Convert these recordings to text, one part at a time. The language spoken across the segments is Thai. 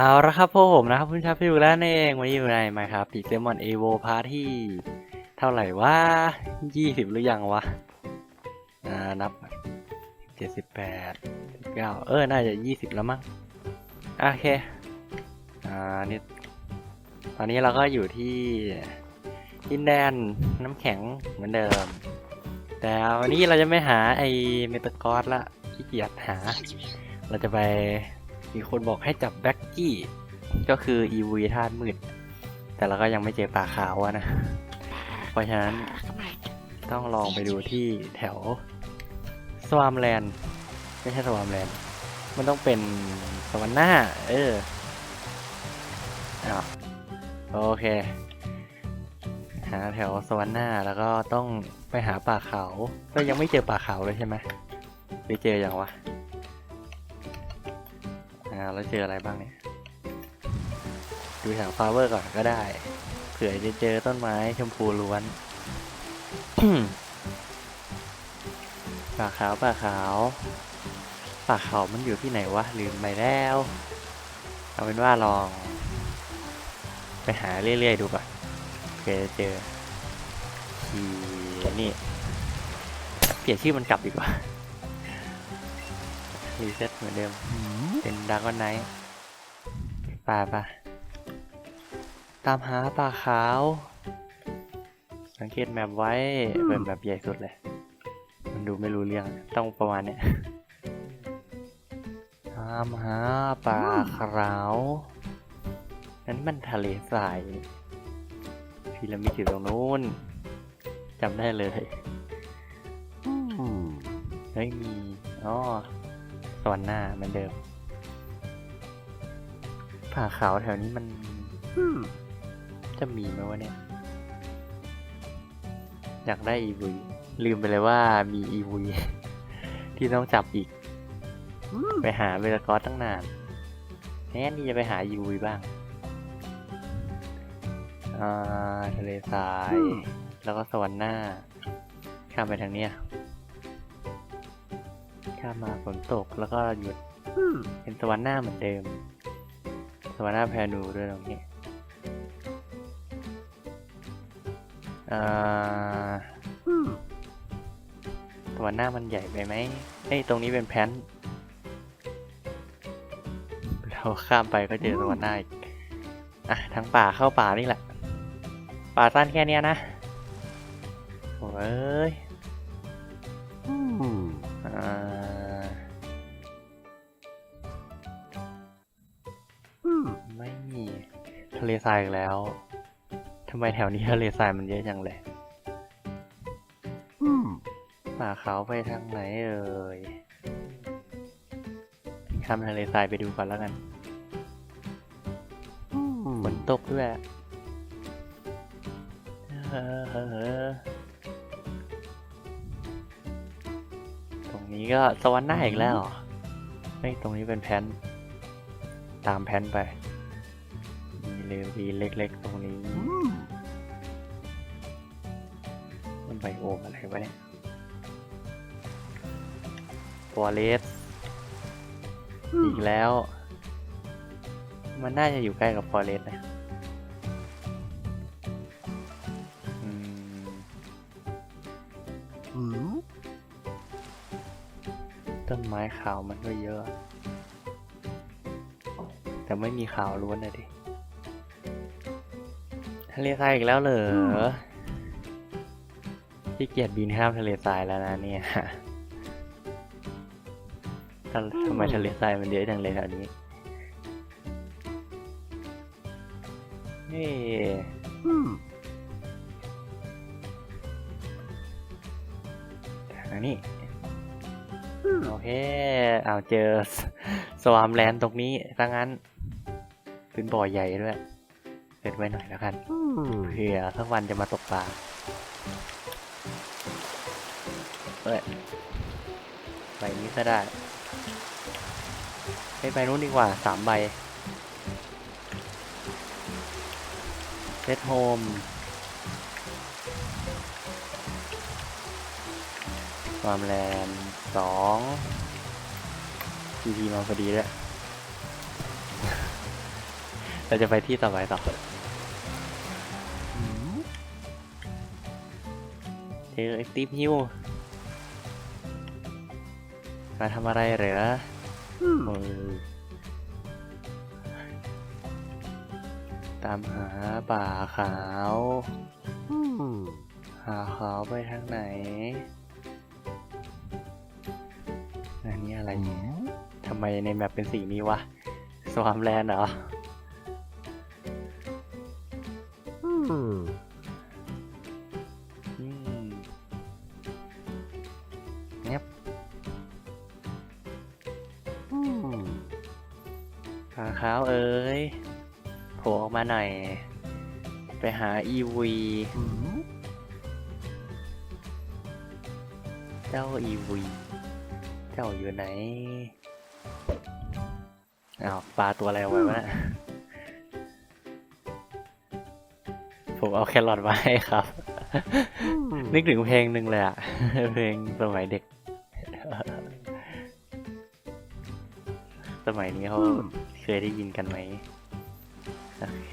เอาละครับพวกผมนะครับคุณชาพิวแล้วนั่นเองวันนี้อยู่ในมาครับปีเซมอนเอโวพาร์ที่เท่าไหร่ว่ายี่สิบหรือยังวะอ่านับเจ็ดสิบแปดเก้าเออ น่าจะยี่สิบแล้วมั้งโอเค อ่านี่ตอนนี้เราก็อยู่ที่ดินแดนน้ำแข็งเหมือนเดิม แต่วันนี้เราจะไม่หาไอเมตากอสละขี้เกียจหา เราจะไป มีคนบอกให้จับแบ็กกี้ ก็คืออีวีธาตุมืด แต่เราก็ยังไม่เจอป่าขาวอะนะ เพราะฉะนั้นต้องลองไปดูที่แถวสวามแลนด์ไม่ใช่สวามแลนด์มันต้องเป็นสวรรค์หน้า เอออ้าวโอเค หาแถวสวรรค์หน้าแล้วก็ต้องไปหาป่าเขา ก็ยังไม่เจอป่าเขาเลยใช่ไหมหรือเจอยังวะ แล้วเจออะไรบ้างเนี่ย ดูแถวฟาเวอร์ก่อนก็ได้ เผื่อจะเจอต้นไม้ชมพูล้วนป่าขาวป่าขาวป่าขาวมันอยู่ที่ไหนวะลืมไปแล้ว เอาเป็นว่าลอง ไปหาเรื่อยๆดูก่อนเผื่อจะเจอทีนี่ เปลี่ยนชื่อมันกลับดีกว่า รีเซ็ตเหมือนเดิม เป็นดากอนไนท์ป่าปะตามหาป่าขาว สังเกตแมปไว้เป็นแบบใหญ่สุดเลย มันดูไม่รู้เรื่อง ต้องประมาณเนี้ยตามหาป่าขาวนั้นมันทะเลทรายพีระมิดอยู่ตรงนู้นจำได้เลยเฮ้ยมีอ๋อ สวรรค์หน้าเหมือนเดิมผ่าขาวแถวนี้มันจะมีไหมวะเนี่ย อยากได้อีวีลืมไปเลยว่ามีอีวีที่ต้องจับอีก ไปหาเวลากอสตั้งนานแน่นี่จะไปหาอีวีบ้างอ่าทะเลทราย แล้วก็สวรรค์หน้า ข้ามไปทางเนี้ย ข้ามมาฝนตกแล้วก็หยุดเป็นสวรรค์หน้าเหมือนเดิม สวรรค์หน้าแพนูด้วยตรงนี้อ่าสวรรค์หน้ามันใหญ่ไปไหมเอ้ยตรงนี้เป็นแพนเราข้ามไปก็เจอสวรรค์หน้าอีกอะทั้งป่าเข้าป่านี่แหละ ป่าสั้นแค่เนี้ยนะโอ้ย เลทรายอีกแล้วทำไมแถวนี้ทะเลทรายมันเยอะจังเลยป่าเขาไปทางไหนเอ่ยข้ามทะเลทรายไปดูก่อนแล้วกันฝนตกด้วยเออตรงนี้ก็สวรรค์หน้าอีกแล้วเหรอเฮ้ยตรงนี้เป็นแพน ตามแพนไปมีเล วีเล็กๆ ตรงนี้มันไบโอมอะไรวะเนี่ยฟอเรสอีกแล้ว มันน่าจะอยู่ใกล้กับฟอเรสนะอืมต้นไม้ขาวมันก็เยอะ แต่ไม่มีขาวล้วนเลยดิทะเลทรายอีกแล้วเหรอที่เกียจบินข้ามทะเลทรายแล้วนะเนี่ยทำทำไมทะเลทรายมันเยอะจังเลยแถวนี้เฮ้ทางนี้โอเค เอาเจอสสวามแลนด์ตรงนี้ถ้างั้นเป็นบ่อใหญ่ด้วย เปิดไว้หน่อยแล้วกันเผื่อสักวันจะมาตกปลาเอ้ยใบนี้ก็ได้ไปใบนู้นดีกว่าสามใบเซตโฮมความแรงสองทีทีมาพอดีแล้วย เราจะไปที่ต่อไปต่อเจอไอติมฮิวมาทำอะไรเหรอเออตามหาป่าขาว หาขาวไปทางไหน อันนี้อะไรเนี่ยทำไมในแมปเป็นสีนี้วะ สวามแลนด์เหรอ เงียบขาขาวเอ้ยโผล่ออกมาหน่อย ไปหาอีวีเจ้าอีวีเจ้าอยู่ไหนอ้าวปลาตัวอะไรไว้วะนะ ผมเอาแครอทมาให้ครับ นึกถึงเพลงหนึ่งเลยอะเพลงสมัยเด็ก สมัยนี้เขาเคยได้ยินกันไหมโอเค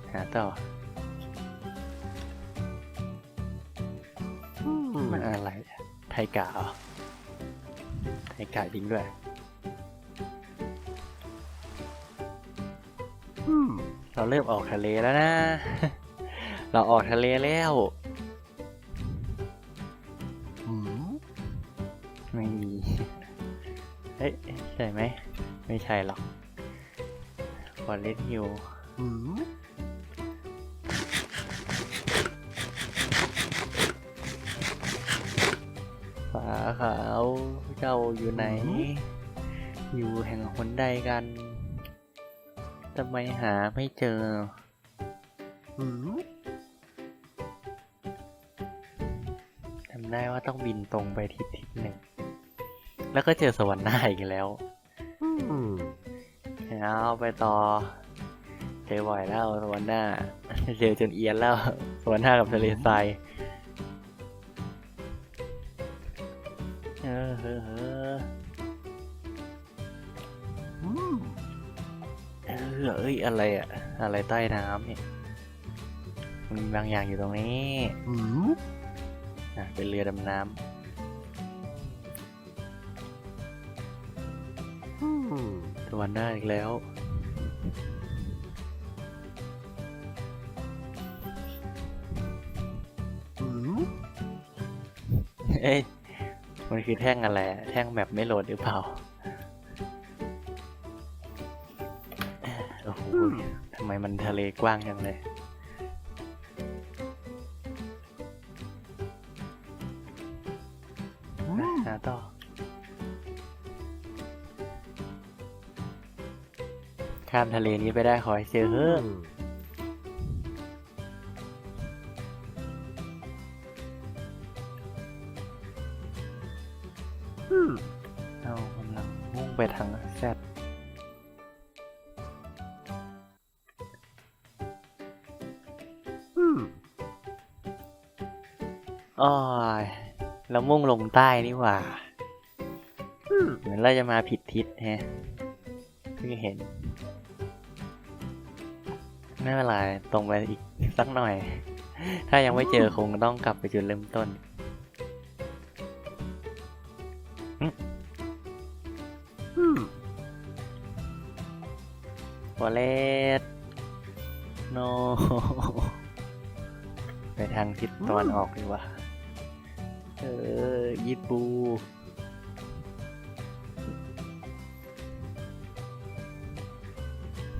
ไปหาต่ออมันอะไรอะไทกาเหรอไทกาจริงด้วยเราเริ่มออกทะเลแล้วนะ เราออกทะเลแล้วไม่มี เฮ้ย ใช่ไหม ไม่ใช่หรอก ฟอเรสฮิวฝาขาวเจ้าอยู่ไหน อยู่แห่งหนใดกันทำไมหาไม่เจอจำได้ว่าต้องบินตรงไปทิศทิศหนึ่ง แล้วก็เจอสวรรค์หน้าอีกแล้ว เอาไปต่อ เจอบ่อยแล้วสวรรค์หน้า เจอจนเอียนแล้วสวรรค์หน้ากับทะเลทรายเออเออเออเออเอ้ยอะไรอะอะไรใต้น้ำเนี่ยมันมีบางอย่างอยู่ตรงนี้ อืมอะเป็นเรือดำน้ำ วรรค์หน้าอีกแล้ว เอ้ยมันคือแท่งอะไรอะแท่งแบบไม่โหลดหรือเปล่า โอ้โหทำไมมันทะเลกว้างจังเลย ข้ามทะเลนี้ไปได้ขอให้เจอเฮ้อะเรากำลังมุ่งไปทางแซดอ้อยเรามุ่งลงใต้นี่หว่าเหมือนเราจะมาผิดทิศแฮะ เพิ่งเห็น ไม่เป็นไรตรงไปอีกสักหน่อย ถ้ายังไม่เจอคงต้องกลับไปจุดเริ่มต้นวอลเลตโนไปทางทิศตะวันออกดีกว่า เออยิปู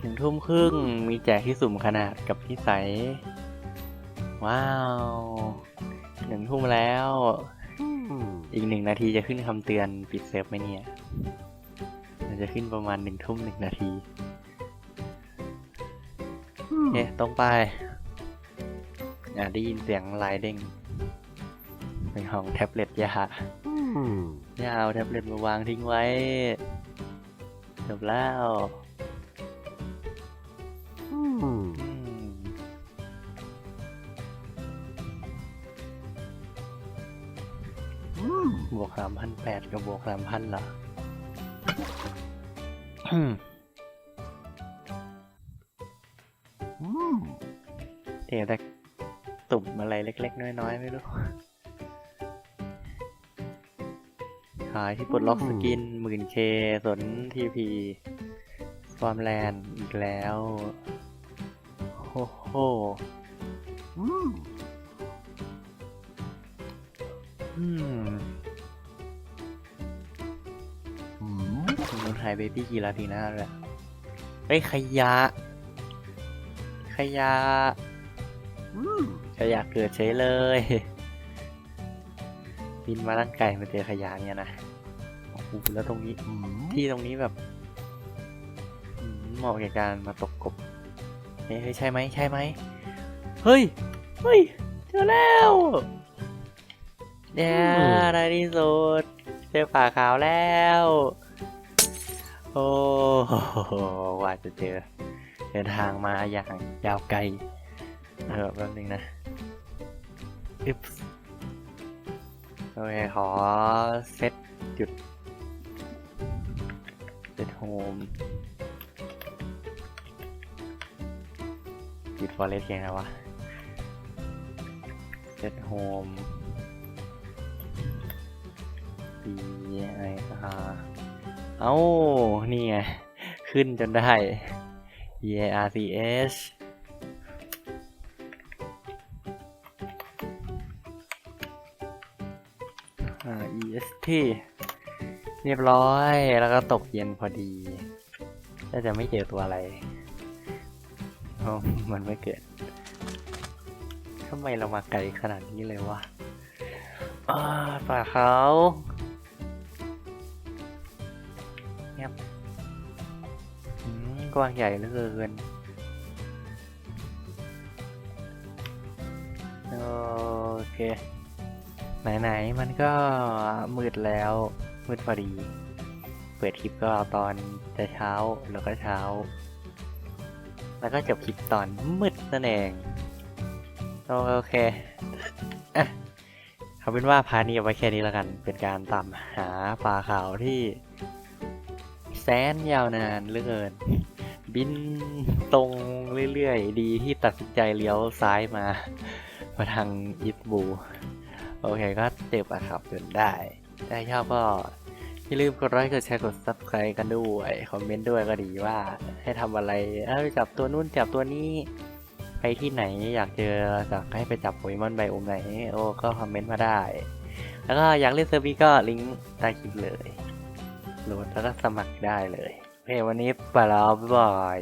หนึ่งทุ่มครึ่งมีแจกที่สุ่มขนาดกับพี่ใส ว้าวหนึ่งทุ่มแล้ว อีกหนึ่งนาทีจะขึ้นคำเตือนปิดเซิร์ฟไหมเนี่ยมันจะขึ้นประมาณหนึ่งทุ่มหนึ่งนาทีเอ๊ะตรงไป อ่าได้ยินเสียงลายเด้งในห้องแท็บเล็ตยาย่าเอาแท็บเล็ตมาวางทิ้งไว้จบแล้ว พันแปดกับบวกสามพันเหรออืมเดี๋ยวแต่ตุ่มอะไรเล็ก ๆ น้อย ๆ ไม่รู้ ขายที่ปลดล็อกสกินหมื่นเคสนทีพีฟอร์มแลนด์อีกแล้วโอ้โหอืม มันหายไปพี่กีฬาทีหน้าเลยเฮ้ยขยะ ขยะขยะเกิดเฉยเลยบินมาตั้งไกลมาเจอขยะเนี่ยนะโอ้โหแล้วตรงนี้ที่ตรงนี้แบบอืมเหมาะแก่การมาตกกบเฮ้ยเฮ้ยใช่ไหมใช่ไหมเฮ้ยเฮ้ยเจอแล้วเนี่ยได้ที่สุดเจอป่าขาวแล้ว โอ้โหว่าจะเจอเดินทางมาอย่างยาวไกลเออแป๊บนึงนะอึ๊บโอเคขอเซตจุดเซตโฮมปิดฟอเรสยังไงวะเซตโฮม B I R เอ้า นี่ไง ขึ้นจนได้ E A R C H อ่า E S T เรียบร้อย แล้วก็ตกเย็นพอดีน่าจะไม่เจอตัวอะไรเพราะมันไม่เกิดทำไมเรามาไกลขนาดนี้เลยวะอาป่าเขา กว้างใหญ่เหลือเกินโอเค ไหนๆ มันก็มืดแล้ว มืดพอดี เปิดคลิปก็เอาตอนจะเช้าแล้วก็เช้า แล้วก็จบคลิปตอนมืดนั่นเอง โอเคอะเอาเป็นว่าพาร์ทนี้เอาไว้แค่นี้แล้วกัน เป็นการตามหาปลาขาวที่แสนยาวนานเหลือเกิน บินตรงเรื่อยๆ ดีที่ตัดสินใจเลี้ยวซ้ายมา มาทางอิสบู โอเคก็เจ็บอะครับจนได้ถ้ชอบก็อย่าลืมกดไลค์กดแชร์กด subscribe กันด้วย คอมเมนต์ด้วยก็ดีว่าให้ทำอะไรเอ้ยจับตัวนู้นจับตัวนี้ ไปที่ไหนอยากเจออยากให้ไปจับโปเกมอนไบโอมไหน โอ้ก็คอมเมนต์มาได้ แล้วก็อยากเล่นเซิร์ฟนี้ก็ลิงก์ใต้คลิปเลยโหลดแล้วก็สมัครได้เลย เควันนี้ไปแล้วบ๊ายบาย